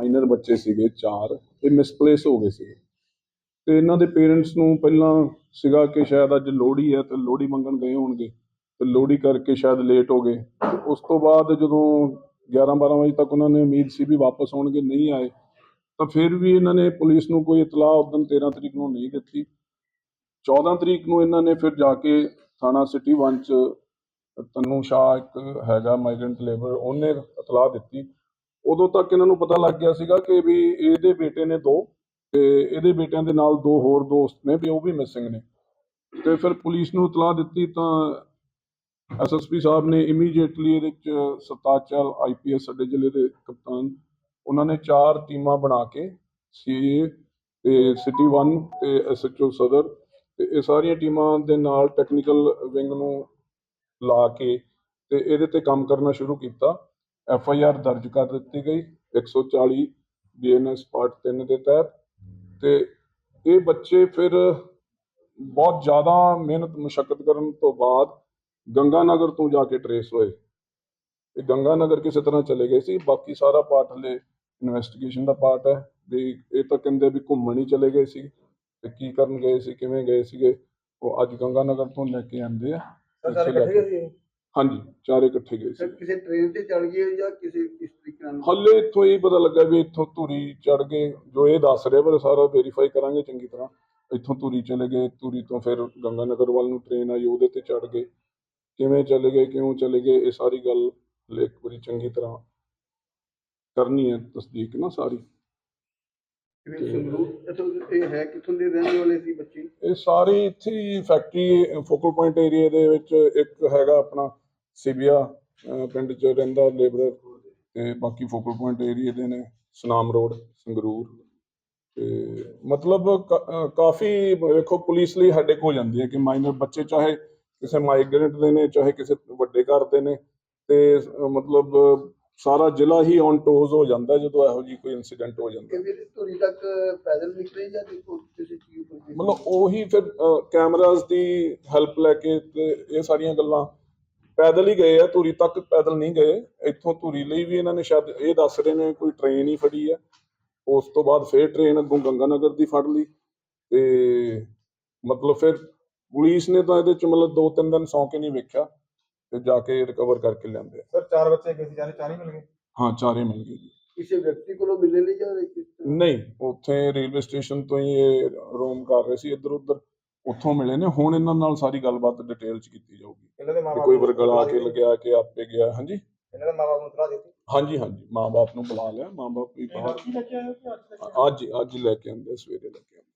Minor ਬੱਚੇ ਸੀਗੇ ਚਾਰ ਇਹ ਮਿਸਪਲੇਸ ਹੋ ਗਏ ਸੀਗੇ। ਤੇ ਇਹਨਾਂ ਦੇ ਪੇਰੈਂਟਸ ਨੂੰ ਪਹਿਲਾਂ ਸੀਗਾ ਕਿ ਸ਼ਾਇਦ ਅੱਜ ਲੋਹੜੀ ਹੈ ਤੇ ਲੋਹੜੀ ਮੰਗਣ ਗਏ ਹੋਣਗੇ। ਤੇ ਲੋਹੜੀ ਕਰਕੇ ਸ਼ਾਇਦ ਲੇਟ ਹੋ ਗਏ। ਉਸ ਤੋਂ ਬਾਅਦ ਜਦੋਂ 11 12 ਵਜੇ ਤੱਕ ਉਹਨਾਂ ਨੇ ਉਮੀਦ ਸੀ ਵੀ ਵਾਪਸ ਆਉਣਗੇ, ਨਹੀਂ ਆਏ, ਤਾਂ ਫਿਰ ਵੀ ਇਹਨਾਂ ਨੇ ਪੁਲਿਸ ਨੂੰ ਕੋਈ ਇਤਲਾਹ ਉਦੋਂ 13 ਤਰੀਕ ਨੂੰ ਨਹੀਂ ਦਿੱਤੀ। 14 ਤਰੀਕ ਨੂੰ ਇਹਨਾਂ ਨੇ ਫਿਰ ਜਾ ਕੇ ਥਾਣਾ ਸਿਟੀ 1 ਚ ਤਨੂ ਸ਼ਾਹ ਇੱਕ ਹੈਗਾ ਮਾਈਗ੍ਰੈਂਟ ਲੇਬਰ ਉਹਨੇ ਇਤਲਾਹ ਦਿੱਤੀ। ਉਦੋਂ ਤੱਕ ਇਹਨਾਂ ਨੂੰ ਪਤਾ ਲੱਗ ਗਿਆ ਸੀਗਾ ਕਿ ਵੀ ਇਹਦੇ ਬੇਟੇ ਨੇ ਦੋ ਤੇ ਇਹਦੇ ਬੇਟਿਆਂ ਦੇ ਨਾਲ ਦੋ ਹੋਰ ਦੋਸਤ ਨੇ ਵੀ ਉਹ ਵੀ ਮਿਸਿੰਗ ਨੇ। ਤੇ ਫਿਰ ਪੁਲਿਸ ਨੂੰ ਇਤਲਾਹ ਦਿੱਤੀ ਤਾਂ ਐਸਐਸਪੀ ਸਾਹਿਬ ਨੇ ਇਮੀਡੀਏਟਲੀ ਇਹਦੇ ਚ ਸਤਾਚਲ ਆਈਪੀਐਸ ਸਾਡੇ ਜ਼ਿਲ੍ਹੇ ਦੇ ਕਪਤਾਨ ਉਹਨਾਂ ਨੇ ਚਾਰ ਟੀਮਾਂ ਬਣਾ ਕੇ ਸੀਏ ਤੇ ਸਿਟੀ 1 ਤੇ ਐਸਐਚਓ ਸਦਰ ਤੇ ਇਹ ਸਾਰੀਆਂ ਟੀਮਾਂ ਦੇ ਨਾਲ ਟੈਕਨੀਕਲ ਵਿੰਗ ਨੂੰ ਲਾ ਕੇ ਤੇ ਇਹਦੇ ਤੇ ਕੰਮ ਕਰਨਾ ਸ਼ੁਰੂ ਕੀਤਾ। ਐਫ ਆਈ ਆਰ ਦਰਜ ਕਰ ਦਿੱਤੀ ਗਈ 140 ਬੀਐਨਐਸ ਪਾਰਟ 3 ਦੇ ਤਹਿਤ। ਤੇ ਇਹ ਬੱਚੇ ਫਿਰ ਬਹੁਤ ਜ਼ਿਆਦਾ ਮਿਹਨਤ ਮੁਸ਼ਕਲ ਕਰਨ ਤੋਂ ਬਾਅਦ ਗੰਗਾਨਗਰ ਤੋਂ ਜਾ ਕੇ ਟਰੇਸ ਹੋਏ। ਇਹ ਗੰਗਾਨਗਰ ਕਿਸੇ ਤਰ੍ਹਾਂ ਚਲੇ ਗਏ ਸੀ, ਬਾਕੀ ਸਾਰਾ ਪਾਰਟ ਹਲੇ ਇਨਵੈਸਟੀਗੇਸ਼ਨ ਦਾ ਪਾਰਟ ਹੈ, ਵੀ ਇਹ ਤਾਂ ਕਹਿੰਦੇ ਵੀ ਘੁੰਮਣ ਹੀ ਚਲੇ ਗਏ ਸੀ, ਤੇ ਕੀ ਕਰਨ ਗਏ ਸੀ, ਕਿਵੇਂ ਗਏ ਸੀਗੇ, ਉਹ ਅੱਜ ਗੰਗਾਨਗਰ ਤੋਂ ਲੈ ਕੇ ਆਂਦੇ ਆ। ਸਰ ਇਕੱਠੇ ਗਏ ਸੀ ਹਾਂਜੀ ਚਾਰੇ ਇਕੱਠੇ ਗਏ ਸੀ। ਸਰ ਕਿਸੇ ਟ੍ਰੇਨ ਤੇ ਚੜ ਗਏ ਜਾਂ ਕਿਸੇ ਇਸ ਤਰੀਕੇ ਨਾਲ? ਹੱਲੇ ਇੱਥੋਂ ਇਹ ਪਤਾ ਲੱਗਾ ਵੀ ਇੱਥੋਂ ਧੂਰੀ ਚੜ ਗਏ। ਜੋ ਇਹ ਦੱਸ ਰਹੇ ਪਰ ਸਾਰਾ ਵੈਰੀਫਾਈ ਕਰਾਂਗੇ ਚੰਗੀ ਤਰ੍ਹਾਂ। ਇੱਥੋਂ ਧੂਰੀ ਚਲੇ ਗਏ ਧੂਰੀ ਤੋਂ ਫਿਰ ਗੰਗਾਨਗਰ ਵੱਲ ਨੂੰ ਟ੍ਰੇਨ ਆਈ ਉਹਦੇ ਤੇ ਚੜ ਗਏ। ਕਿਵੇਂ ਚਲੇ ਗਏ ਕਿਉਂ ਚਲੇ ਗਏ ਇਹ ਸਾਰੀ ਗੱਲ ਹਲੇ ਇੱਕ ਵਾਰੀ ਚੰਗੀ ਤਰ੍ਹਾਂ ਕਰਨੀ ਹੈ ਤਸਦੀਕ ਨਾ ਸਾਰੀ। ਕਿਵੇਂ ਸੰਗਰੂਰ? ਇੱਥੋਂ ਇਹ ਹੈ ਕਿੱਥੋਂ ਦੇ ਰਹਿਣ ਵਾਲੇ ਸੀ ਬੱਚੇ? ਇਹ ਸਾਰੇ ਇੱਥੇ ਹੀ ਫੈਕਟਰੀ ਫੋਕਲ ਪੁਆਇੰਟ ਏਰੀਆ ਦੇ ਵਿੱਚ ਇੱਕ ਹੈਗਾ ਆਪਣਾ ਸਿਬਿਆ ਪਿੰਡ 'ਚ ਰਹਿੰਦਾ ਲੇਬਰਰ ਤੇ ਬਾਕੀ ਫੋਕਲ ਪੁਆਇੰਟ ਏਰੀਆ ਦੇ ਨੇ ਸੁਨਾਮ ਰੋਡ ਸੰਗਰੂਰ। ਤੇ ਮਤਲਬ ਕ- ਕਾਫੀ ਵੇਖੋ ਪੁਲਿਸ ਲਈ ਸਾਡੇ ਕੋਲ ਜਾਂਦੀ ਹੈ ਕਿ ਮਾਈਨਰ ਬੱਚੇ ਚਾਹੇ ਕਿਸੇ ਮਾਈਗ੍ਰੈਂਟ ਦੇ ਨੇ ਚਾਹੇ ਕਿਸੇ ਵੱਡੇ ਘਰ ਦੇ ਨੇ ਤੇ ਮਤਲਬ ਸਾਰਾ ਜ਼ਿਲ੍ਹਾ ਹੀ ਔਨ ਟੋਜ਼ ਹੋ ਜਾਂਦਾ ਜਦੋਂ ਇਹੋ ਜਿਹੀ ਕੋਈ ਇਨਸੀਡੈਂਟ ਹੋ ਜਾਂਦਾ। ਇਹ ਵੀ ਧੂਰੀ ਤੱਕ ਪੈਦਲ ਨਿਕਲੇ ਜਾਂ ਦੇਖੋ ਕਿਸੇ ਚੀਜ਼ ਤੋਂ ਮਤਲਬ ਉਹੀ ਫਿਰ ਕੈਮਰਾਜ਼ ਦੀ ਹੈਲਪ ਲੈ ਕੇ ਤੇ ਇਹ ਸਾਰੀਆਂ ਗੱਲਾਂ ਪੈਦਲ ਹੀ ਗਏ ਆ ਧੂਰੀ ਤੱਕ ਪੈਦਲ ਨਹੀਂ ਗਏ। ਇੱਥੋਂ ਧੂਰੀ ਲਈ ਵੀ ਇਹਨਾਂ ਨੇ ਸ਼ਾਇਦ ਇਹ ਦੱਸ ਰਹੇ ਨੇ ਕੋਈ ਟ੍ਰੇਨ ਹੀ ਫੜੀ ਆ। ਉਸ ਤੋਂ ਬਾਅਦ ਫਿਰ ਟ੍ਰੇਨ ਅੱਗੋਂ ਗੰਗਾਨਗਰ ਦੀ ਫੜ ਲਈ। ਤੇ ਮਤਲਬ ਫਿਰ ਪੁਲਿਸ ਨੇ ਤਾਂ ਇਹਦੇ ਚ ਮਤਲਬ ਦੋ ਤਿੰਨ ਦਿਨ ਸੌਂ ਕੇ ਨਹੀਂ ਵੇਖਿਆ ਤੇ ਜਾ ਕੇ ਰਿਕਵਰ ਕਰਕੇ ਲਿਆਂਦੇ ਆ। ਸਰ ਚਾਰ ਬੱਚੇ ਗਏ ਸੀ ਚਾਰੇ ਮਿਲ ਗਏ? ਹਾਂ ਚਾਰੇ ਮਿਲ ਗਏ ਜੀ। ਕਿਸੇ ਵਿਅਕਤੀ ਕੋਲੋਂ ਮਿਲਣ ਲਈ ਜਾਂ ਕਿਸ ਤਰ੍ਹਾਂ? ਨਹੀਂ ਉੱਥੇ ਰੇਲਵੇ ਸਟੇਸ਼ਨ ਤੋਂ ਹੀ ਇਹ ਰੋਮ ਕਰ ਰਹੇ ਸੀ ਇੱਧਰ ਉੱਧਰ ਉੱਥੋਂ ਮਿਲੇ ਨੇ। ਹੁਣ ਇਹਨਾਂ ਨਾਲ ਸਾਰੀ ਗੱਲਬਾਤ ਡਿਟੇਲ ਚ ਕੀਤੀ ਜਾਊਗੀ। ਇਹਨਾਂ ਦੇ ਮਾਪੇ ਕੋਈ ਵਰਗਲਾ ਕੇ ਲੱਗਿਆ ਕਿ ਆਪੇ ਗਿਆ। ਹਾਂਜੀ? ਇਹਨਾਂ ਦੇ ਮਾਪੇ ਨੂੰ ਤਰਾ ਦਿੱਤੀ। ਹਾਂਜੀ ਹਾਂਜੀ। ਮਾਂ-ਬਾਪ ਨੂੰ ਬੁਲਾ ਲਿਆ। ਮਾਂ-ਬਾਪ ਵੀ ਬਾਹਰ ਕੇ ਕਿ ਕੇ ਅੱਜ ਅੱਜ ਲੈ ਕੇ ਆਂਦੇ ਸਵੇਰੇ ਲੈ ਕੇ ਆਉਂਦੇ